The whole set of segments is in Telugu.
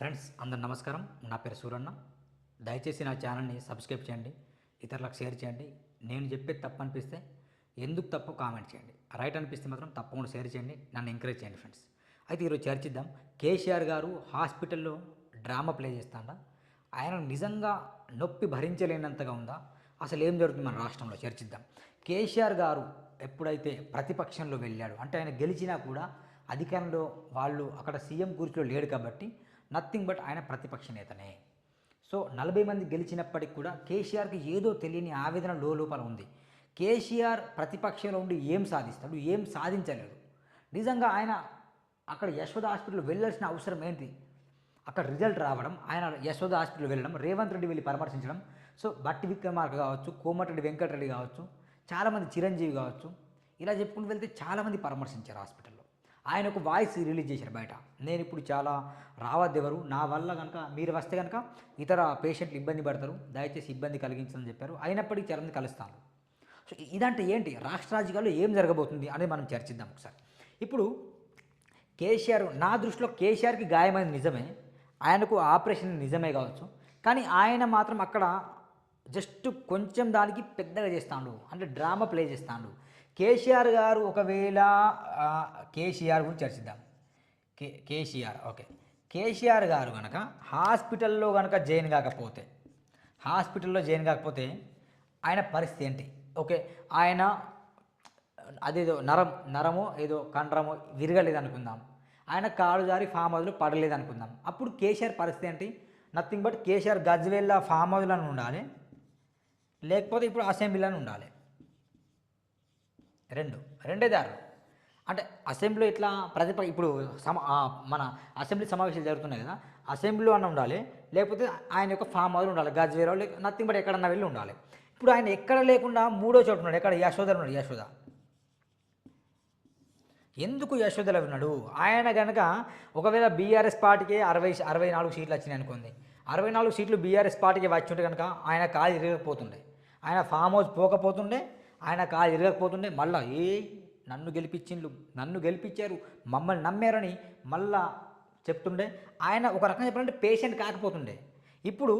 ఫ్రెండ్స్ అందరు నమస్కారం. నా పేరు సూరన్న. దయచేసి నా ఛానల్ని సబ్స్క్రైబ్ చేయండి ఇతరులకు షేర్ చేయండి. నేను చెప్పేది తప్పు అనిపిస్తే ఎందుకు తప్పు కామెంట్ చేయండి. రైట్ అనిపిస్తే మాత్రం తప్పకుండా షేర్ చేయండి నన్ను ఎంకరేజ్ చేయండి ఫ్రెండ్స్. అయితే ఈరోజు చర్చిద్దాం. కేసీఆర్ గారు హాస్పిటల్లో డ్రామా ప్లే చేస్తాడా? ఆయన నిజంగా నొప్పి భరించలేనంతగా ఉందా? అసలు ఏం జరుగుతుంది మన రాష్ట్రంలో? చర్చిద్దాం. కేసీఆర్ గారు ఎప్పుడైతే ప్రతిపక్షంలో వెళ్ళాడు అంటే ఆయన గెలిచినా కూడా అధికారంలో వాళ్ళు అక్కడ సీఎం కూర్చులో లేడు కాబట్టి నథింగ్ బట్ ఆయన ప్రతిపక్ష నేతనే. సో నలభై మంది గెలిచినప్పటికి కూడా కేసీఆర్కి ఏదో తెలియని ఆవేదన లోపల ఉంది. కేసీఆర్ ప్రతిపక్షంలో ఉండి ఏం సాధిస్తాడు ఏం సాధించలేదు. నిజంగా ఆయన అక్కడ యశోద హాస్పిటల్ వెళ్ళాల్సిన అవసరం ఏంటి? అక్కడ రిజల్ట్ రావడం ఆయన యశోద హాస్పిటల్ వెళ్ళడం రేవంత్ రెడ్డి వెళ్ళి పరామర్శించడం సో బట్టి విక్రమార్క కావచ్చు కోమటిరెడ్డి వెంకటరెడ్డి కావచ్చు చాలామంది చిరంజీవి కావచ్చు ఇలా చెప్పుకుంటూ వెళ్తే చాలామంది పరామర్శించారు హాస్పిటల్ ఆయన ఒక వాయిస్ రిలీజ్ చేశారు బయట. నేను ఇప్పుడు చాలా రావద్దెవరు నా వల్ల కనుక మీరు వస్తే కనుక ఇతర పేషెంట్లు ఇబ్బంది పడతారు దయచేసి ఇబ్బంది కలిగించని చెప్పారు. అయినప్పటికీ చాలామంది కలుస్తాను సో ఇదంటే ఏంటి? రాష్ట్ర రాజకీయాల్లో ఏం జరగబోతుంది అనేది మనం చర్చిద్దాం ఒకసారి. ఇప్పుడు కేసీఆర్ నా దృష్టిలో కేసీఆర్కి గాయమైంది నిజమే ఆయనకు ఆపరేషన్ నిజమే కావచ్చు కానీ ఆయన మాత్రం అక్కడ జస్ట్ కొంచెం దానికి పెద్దగా చేస్తాడు. అంటే డ్రామా ప్లే చేస్తాడు. కేసీఆర్ గారు ఒకవేళ కేసీఆర్ గురించి చర్చిద్దాం. కే కేసీఆర్ ఓకే. కేసీఆర్ గారు కనుక హాస్పిటల్లో కనుక జాయిన్ కాకపోతే హాస్పిటల్లో జాయిన్ కాకపోతే ఆయన పరిస్థితి ఏంటి? ఓకే ఆయన అదేదో నరం నరమో ఏదో కండరము విరగలేదు అనుకుందాం ఆయన కాలు జారి ఫామ్ హౌస్లో పడలేదు అనుకుందాం అప్పుడు కేసీఆర్ పరిస్థితి ఏంటి? నథింగ్ బట్ కేసీఆర్ గజ్వేల్లా ఫామ్ హౌస్లో ఉండాలి. లేకపోతే ఇప్పుడు అసెంబ్లీలో ఉండాలి. రెండు రెండే దారులు అంటే అసెంబ్లీ ఇట్లా ప్రతిప ఇప్పుడు సమ మన అసెంబ్లీ సమావేశాలు జరుగుతున్నాయి కదా అసెంబ్లీలో అన్న ఉండాలి లేకపోతే ఆయన యొక్క ఫామ్ హౌస్ ఉండాలి గజ్వేరో లేక నథింగ్ బట్ ఎక్కడన్నా వెళ్ళి ఉండాలి. ఇప్పుడు ఆయన ఎక్కడ లేకుండా మూడో చోటు ఉన్నాడు ఎక్కడ? యశోద ఉన్నాడు యశోద. ఎందుకు యశోదలో ఉన్నాడు? ఆయన కనుక ఒకవేళ బీఆర్ఎస్ పార్టీకి అరవై అరవై నాలుగు సీట్లు వచ్చినాయి అనుకోండి అరవై నాలుగు సీట్లు బీఆర్ఎస్ పార్టీకి వచ్చి ఉంటే కనుక ఆయన కాలు ఇరగకపోతుండే ఆయన ఫామ్ హౌస్ పోకపోతుండే ఆయన కాలు ఇరగకపోతుండే మళ్ళా ఏ నన్ను గెలిపించిండ్రు నన్ను గెలిపించారు మమ్మల్ని నమ్మారని మళ్ళా చెప్తుండే. ఆయన ఒక రకంగా చెప్పాలంటే పేషెంట్ కాకపోతుండే. ఇప్పుడు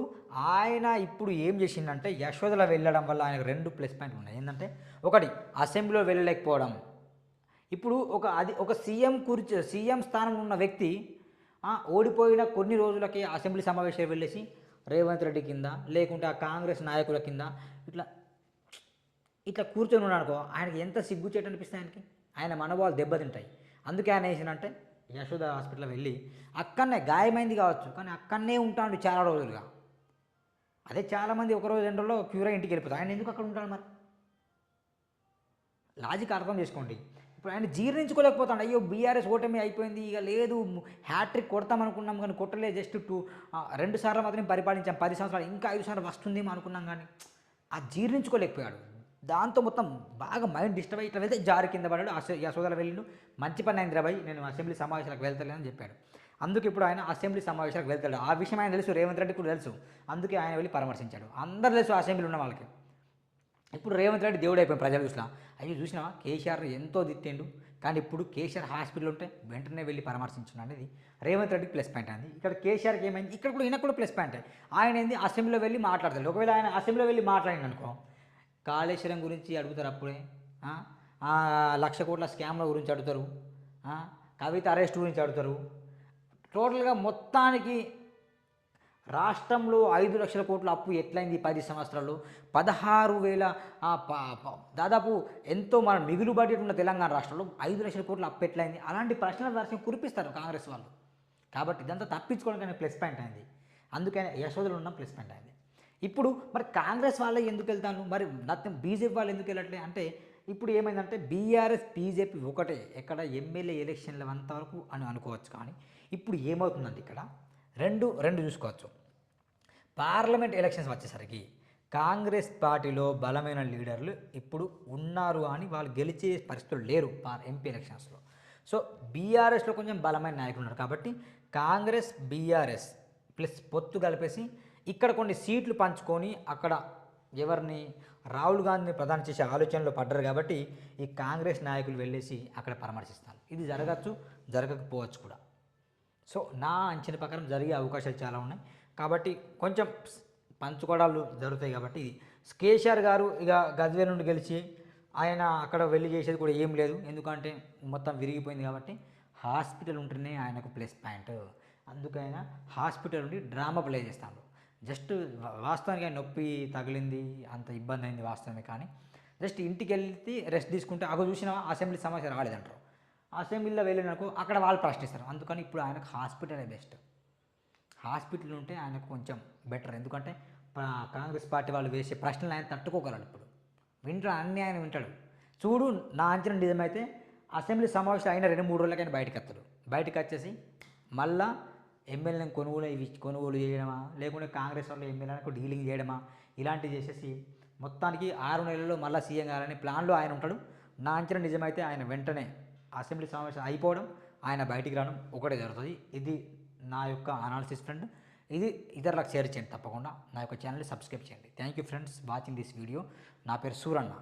ఆయన ఇప్పుడు ఏం చేసిందంటే యశోదలో వెళ్ళడం వల్ల ఆయనకు రెండు ప్లస్ పాయింట్లు ఉన్నాయి. ఏంటంటే ఒకటి అసెంబ్లీలో వెళ్ళలేకపోవడం. ఇప్పుడు ఒక అది ఒక సీఎం కుర్చీ సీఎం స్థానంలో ఉన్న వ్యక్తి ఓడిపోయిన కొన్ని రోజులకి అసెంబ్లీ సమావేశాలు వెళ్ళేసి రేవంత్ రెడ్డి కింద లేకుంటే ఆ కాంగ్రెస్ నాయకుల కింద ఇట్లా ఇట్లా కూర్చొని ఉన్నాడు అనుకో ఆయనకి ఎంత సిగ్గుచేటు అనిపిస్తాయి ఆయనకి? ఆయన మనోభావాలు దెబ్బతింటాయి. అందుకే ఆయన వేసినంటే యశోద హాస్పిటల్ వెళ్ళి అక్కడనే గాయమైంది కావచ్చు కానీ అక్కడనే ఉంటాడు చాలా రోజులుగా. అదే చాలామంది ఒక రోజు రెండు రోజుల్లో క్యూర్ ఇంటికి వెళ్ళిపోతారు. ఆయన ఎందుకు అక్కడ ఉంటాడు మరి? లాజిక్ అర్థం చేసుకోండి. ఇప్పుడు ఆయన జీర్ణించుకోలేకపోతాడు. అయ్యో బీఆర్ఎస్ ఓటమి అయిపోయింది ఇక లేదు హ్యాట్రిక్ కొడతాం అనుకున్నాం కానీ కొట్టలేదు జస్ట్ టూ రెండు సార్లు మాత్రమే పరిపాలించాం. పది సంవత్సరాలు ఇంకా ఐదు సార్లు వస్తుందేమో అనుకున్నాం కానీ ఆ జీర్ణించుకోలేకపోయాడు. దాంతో మొత్తం బాగా మైండ్ డిస్టర్బ్ అయ్యి ఇట్లా వెళ్తే జారి కింద పడాడు ఆ యశోదల వెళ్ళిండు. మంచి పని అయింది రాబాయ్ నేను అసెంబ్లీ సమావేశాలకు వెళ్తలేనని చెప్పాడు. అందుకే ఇప్పుడు ఆయన అసెంబ్లీ సమావేశాలకు వెళ్తాడు. ఆ విషయం ఆయన తెలుసు రేవంత్ రెడ్డి కూడా తెలుసు. అందుకే ఆయన వెళ్ళి పరామర్శించాడు. అందరు తెలుసు అసెంబ్లీ ఉన్న వాళ్ళకి. ఇప్పుడు రేవంత్ రెడ్డి దేవుడు అయిపోయింది ప్రజలు చూసినా. అయ్యో చూసినా కేసీఆర్ ఎంతో దిట్టిండు కానీ ఇప్పుడు కేసీఆర్ హాస్పిటల్ ఉంటే వెంటనే వెళ్ళి పరామర్శించడం అనేది రేవంత్ రెడ్డికి ప్లస్ పాయింట్ అంది. ఇక్కడ కేసీఆర్కి ఏమైంది? ఇక్కడ కూడా ఈయన కూడా ప్లస్ పాయింట్ ఆయన ఏంది? అసెంబ్లీలో వెళ్ళి మాట్లాడతాడు. ఒకవేళ ఆయన అసెంబ్లీలో వెళ్ళి మాట్లాడింది అనుకో కాళేశ్వరం గురించి అడుగుతారు అప్పుడే. లక్ష కోట్ల స్కామ్ల గురించి అడుగుతారు. కవిత అరెస్ట్ గురించి అడుగుతారు. టోటల్గా మొత్తానికి రాష్ట్రంలో ఐదు లక్షల కోట్ల అప్పు ఎట్లయింది ఈ పది సంవత్సరాలు పదహారు వేల దాదాపు ఎంతో మన మిగులు బడ్జెట్ ఉన్న తెలంగాణ రాష్ట్రంలో ఐదు లక్షల కోట్ల అప్పు ఎట్లయింది? అలాంటి ప్రశ్నల దర్శనం కురిపిస్తారు కాంగ్రెస్ వాళ్ళు. కాబట్టి ఇదంతా తప్పించుకోవడానికి ప్లస్ పాయింట్ అయింది. అందుకని యశోదలు ఉన్న ప్లస్ పాయింట్ అయింది. ఇప్పుడు మరి కాంగ్రెస్ వాళ్ళే ఎందుకు వెళ్తాను మరి నత్యం బీజేపీ వాళ్ళు ఎందుకు వెళ్ళట్లే? అంటే ఇప్పుడు ఏమైందంటే బీఆర్ఎస్ బీజేపీ ఒకటే. ఎక్కడ ఎమ్మెల్యే ఎలక్షన్ల అంతవరకు అని అనుకోవచ్చు కానీ ఇప్పుడు ఏమవుతుందండి ఇక్కడ రెండు రెండు చూసుకోవచ్చు. పార్లమెంట్ ఎలక్షన్స్ వచ్చేసరికి కాంగ్రెస్ పార్టీలో బలమైన లీడర్లు ఇప్పుడు ఉన్నారు అని వాళ్ళు గెలిచే పరిస్థితులు లేరు పార్ ఎంపీ ఎలక్షన్స్లో. సో బీఆర్ఎస్లో కొంచెం బలమైన నాయకులు ఉన్నారు కాబట్టి కాంగ్రెస్ బీఆర్ఎస్ ప్లస్ పొత్తు కలిపేసి ఇక్కడ కొన్ని సీట్లు పంచుకొని అక్కడ ఎవరిని రాహుల్ గాంధీని ప్రధాని చేసే ఆలోచనలో పడ్డారు కాబట్టి ఈ కాంగ్రెస్ నాయకులు వెళ్ళేసి అక్కడ పరామర్శిస్తారు. ఇది జరగచ్చు జరగకపోవచ్చు కూడా. సో నా అంచనా ప్రకారం జరిగే అవకాశాలు చాలా ఉన్నాయి. కాబట్టి కొంచెం పంచుకోవడాలు జరుగుతాయి కాబట్టి కేసీఆర్ గారు ఇక గజ్వేల్ నుండి గెలిచి ఆయన అక్కడ వెళ్ళి చేసేది కూడా ఏం లేదు. ఎందుకంటే మొత్తం విరిగిపోయింది కాబట్టి హాస్పిటల్ ఉంటేనే ఆయనకు ప్లస్ పాయింట్. అందుకైనా హాస్పిటల్ నుండి డ్రామా ప్లే చేస్తాడు. జస్ట్ వాస్తవానికి ఆయన నొప్పి తగిలింది అంత ఇబ్బంది అయింది వాస్తవమే కానీ జస్ట్ ఇంటికి వెళ్తే రెస్ట్ తీసుకుంటే అక్కడ చూసిన అసెంబ్లీ సమస్య రాలేదంటారు. అసెంబ్లీలో వెళ్ళినకు అక్కడ వాళ్ళు ప్రశ్నిస్తారు. అందుకని ఇప్పుడు ఆయనకు హాస్పిటలే బెస్ట్. హాస్పిటల్ ఉంటే ఆయనకు కొంచెం బెటర్. ఎందుకంటే కాంగ్రెస్ పార్టీ వాళ్ళు వేసే ప్రశ్నలు ఆయన తట్టుకోగలడు ఇప్పుడు. వింటాడు అన్నీ ఆయన వింటాడు. చూడు నా అంచనా నిజమైతే అసెంబ్లీ సమావేశం అయిన రెండు మూడు రోజులకైనా బయటకు వస్తాడు. బయటకు వచ్చేసి మళ్ళా ఎమ్మెల్యేని కొనుగోలు ఇవి కొనుగోలు చేయడమా? లేకుంటే కాంగ్రెస్ వాళ్ళు ఎమ్మెల్యేలకు డీలింగ్ చేయడమా? ఇలాంటివి చేసేసి మొత్తానికి ఆరు నెలల్లో మళ్ళీ సీఎం కావాలని ప్లాన్లో ఆయన ఉంటాడు. నా అంచనా నిజమైతే ఆయన వెంటనే అసెంబ్లీ సమావేశం అయిపోవడం ఆయన బయటికి రావడం ఒకటే జరుగుతుంది. ఇది నా యొక్క అనాలిసిస్ ఫ్రెండ్ ఇది ఇతరులకు షేర్ చేయండి తప్పకుండా. నా యొక్క ఛానల్ని సబ్స్క్రైబ్ చేయండి. Thank you friends watching this video నా పేరు సూరన్న.